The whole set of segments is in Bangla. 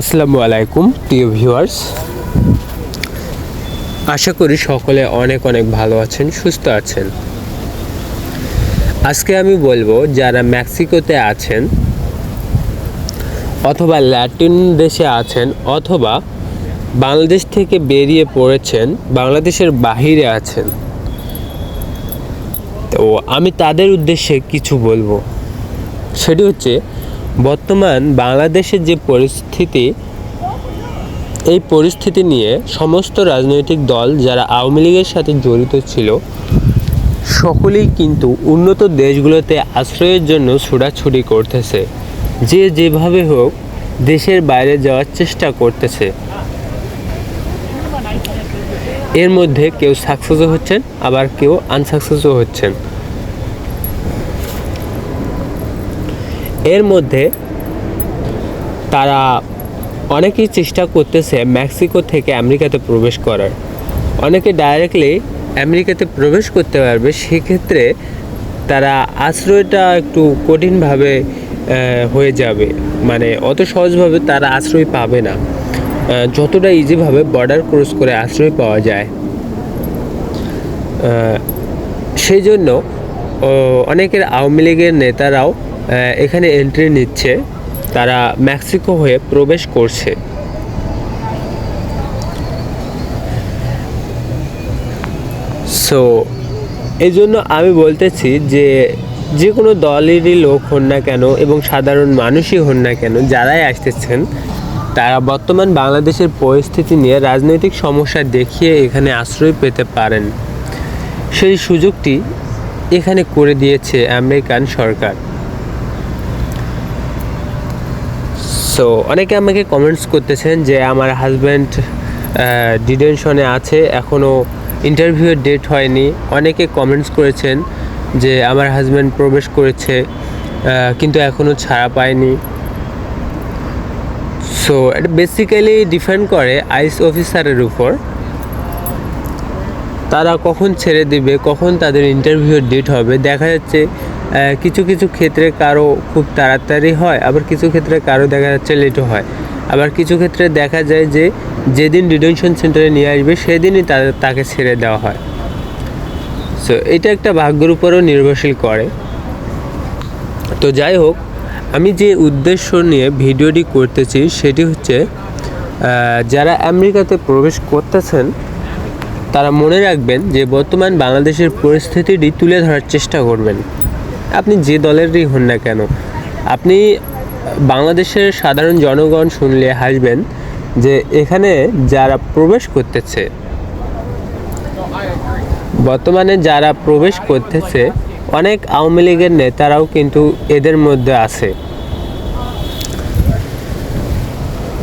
আসসালামু আলাইকুম, প্রিয় ভিউয়ার্স। আশা করি সকলে অনেক অনেক ভালো আছেন, সুস্থ আছেন। আজকে আমি বলব যারা মেক্সিকোতে আছেন অথবা ল্যাটিন দেশে আছেন অথবা বাংলাদেশ থেকে বেরিয়ে পড়েছেন, বাংলাদেশের বাহিরে আছেন, তো আমি তাদের উদ্দেশ্যে কিছু বলব। সেটি হচ্ছে বর্তমান বাংলাদেশের যে পরিস্থিতি, এই পরিস্থিতি নিয়ে সমস্ত রাজনৈতিক দল যারা আওয়ামী লীগের সাথে জড়িত ছিল, সকলেই কিন্তু উন্নত দেশগুলোতে আশ্রয়ের জন্য ছোটাছুটি করতেছে। যে যেভাবে হোক, দেশের বাইরে যাওয়ার চেষ্টা করতেছে। এর মধ্যে কেউ সাকসেসও হচ্ছেন, আবার কেউ আনসাকসেসও হচ্ছেন। এর মধ্যে তারা অনেকেই চেষ্টা করতেছে মেক্সিকো থেকে আমেরিকাতে প্রবেশ করার। অনেকে ডাইরেক্টলি আমেরিকাতে প্রবেশ করতে পারবে, সেক্ষেত্রে তারা আশ্রয়টা একটু কঠিনভাবে হয়ে যাবে। মানে অত সহজভাবে তারা আশ্রয় পাবে না। যতটা ইজিভাবে বর্ডার ক্রস করে আশ্রয় পাওয়া যায়। সেই জন্য অনেকের আওয়ামী লীগের নেতারাও এখানে এন্ট্রি নিচ্ছে। তারা মেক্সিকো হয়ে প্রবেশ করছে। সো এই জন্য আমি বলতেছি যে যে কোনো দলেরই লোক হন না কেন এবং সাধারণ মানুষই হন না কেন, যারাই আসতেছেন, তারা বর্তমান বাংলাদেশের পরিস্থিতি নিয়ে রাজনৈতিক সমস্যা দেখিয়ে এখানে আশ্রয় পেতে পারেন। সেই সুযোগটি এখানে করে দিয়েছে আমেরিকান সরকার। সো অনেকে আমাকে কমেন্টস করতেছেন যে আমার হাজব্যান্ড ডিটেনশনে আছে এখনও ইন্টারভিউয়ের ডেট হয়নি। অনেকে কমেন্টস করেছেন যে আমার হাজব্যান্ড প্রবেশ করেছে কিন্তু এখনও ছাড়া পায়নি। সো এটা বেসিক্যালি ডিপেন্ড করে আইস অফিসারের উপর। তারা কখন ছেড়ে দিবে, কখন তাদের ইন্টারভিউর ডেট হবে। দেখা যাচ্ছে কিছু কিছু ক্ষেত্রে কারও খুব তাড়াতাড়ি হয়, আবার কিছু ক্ষেত্রে কারও দেখা যাচ্ছে লেটও হয়। আবার কিছু ক্ষেত্রে দেখা যায় যে, যেদিন ডিটেনশন সেন্টারে নিয়ে আসবে, সেদিনই তাকে ছেড়ে দেওয়া হয়। সো এটা একটা ভাগ্যের উপরও নির্ভরশীল করে। তো যাই হোক, আমি যে উদ্দেশ্য নিয়ে ভিডিওটি করতেছি, সেটি হচ্ছে যারা আমেরিকাতে প্রবেশ করতেছেন তারা মনে রাখবেন যে বর্তমান বাংলাদেশের পরিস্থিতিটি তুলে ধরার চেষ্টা করবেন। আপনি যে দলেরই হন না কেন, আপনি বাংলাদেশের সাধারণ জনগণ শুনলে হাসবেন যে এখানে যারা প্রবেশ করতেছে, বর্তমানে যারা প্রবেশ করতেছে, অনেক আওয়ামী লীগের নেতারাও কিন্তু এদের মধ্যে আছে।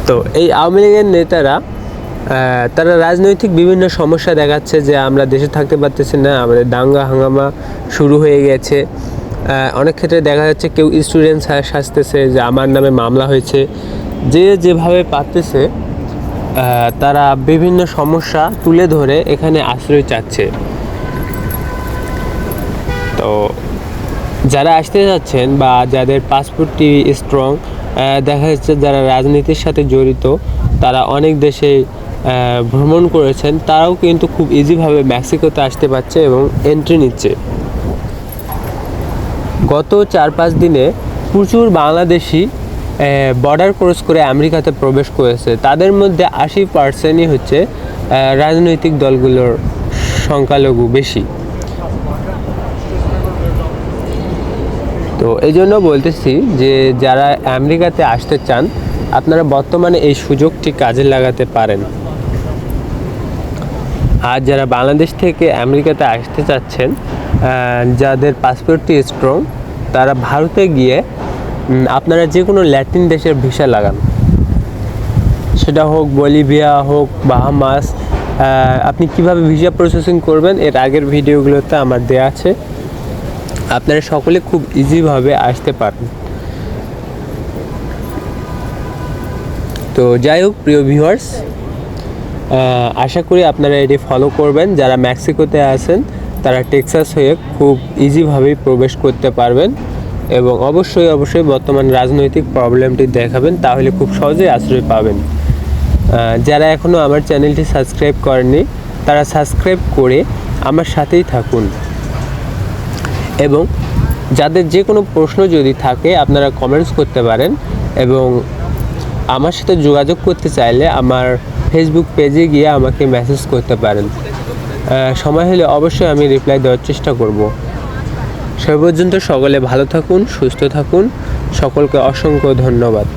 তো এই আওয়ামী লীগের নেতারা তারা রাজনৈতিক বিভিন্ন সমস্যা দেখাচ্ছে যে আমরা দেশে থাকতে পারতেছি না, আমাদের দাঙ্গা হাঙ্গামা শুরু হয়ে গেছে। অনেক ক্ষেত্রে দেখা যাচ্ছে কেউ স্টুডেন্ট সাজতেছে যে আমার নামে মামলা হয়েছে। যে যেভাবে পারতেছে তারা বিভিন্ন সমস্যা তুলে ধরে এখানে আশ্রয় চাচ্ছে। তো যারা আসতে যাচ্ছেন বা যাদের পাসপোর্টটি স্ট্রং দেখা যাচ্ছে যারা রাজনীতির সাথে জড়িত, তারা অনেক দেশে ভ্রমণ করেছেন, তারাও কিন্তু খুব ইজিভাবে মেক্সিকোতে আসতে পারছে এবং এন্ট্রি নিচ্ছে। গত চার পাঁচ দিনে প্রচুর বাংলাদেশি বর্ডার ক্রস করে আমেরিকাতে প্রবেশ করেছে। তাদের মধ্যে আশি পার্সেন্টই হচ্ছে রাজনৈতিক দলগুলোর সংখ্যালঘু বেশি। তো এই জন্য বলতেছি যে, যারা আমেরিকাতে আসতে চান, আপনারা বর্তমানে এই সুযোগটি কাজে লাগাতে পারেন। আর যারা বাংলাদেশ থেকে আমেরিকাতে আসতে চাচ্ছেন যাদের পাসপোর্টটি স্ট্রং তারা ভারতে গিয়ে আপনারা যে কোনো ল্যাটিন দেশের ভিসা লাগান। সেটা হোক বলিভিয়া হোক বাহামাস আপনি কীভাবে ভিসা প্রসেসিং করবেন, এর আগের ভিডিওগুলোতে আমার দেওয়া আছে। আপনারা সকলে খুব ইজিভাবে আসতে পারেন তো যাই হোক, প্রিয় ভিউয়ার্স আশা করি আপনারা এটি ফলো করবেন। যারা মেক্সিকোতে আছেন, তারা টেক্সাস হয়ে খুব ইজিভাবেই প্রবেশ করতে পারবেন এবং অবশ্যই অবশ্যই বর্তমান রাজনৈতিক প্রবলেমটি দেখাবেন, তাহলে খুব সহজেই আশ্রয় পাবেন। যারা এখনও আমার চ্যানেলটি সাবস্ক্রাইব করেননি, তারা সাবস্ক্রাইব করে আমার সাথেই থাকুন। এবং যাদের যে কোনো প্রশ্ন যদি থাকে, আপনারা কমেন্টস করতে পারেন এবং আমার সাথে যোগাযোগ করতে চাইলে আমার ফেসবুক পেজে গিয়ে আমাকে মেসেজ করতে পারেন। সময় হলে অবশ্যই আমি রিপ্লাই দেওয়ার চেষ্টা করব। সে পর্যন্ত সকলে ভালো থাকুন, সুস্থ থাকুন। সকলকে অসংখ্য ধন্যবাদ।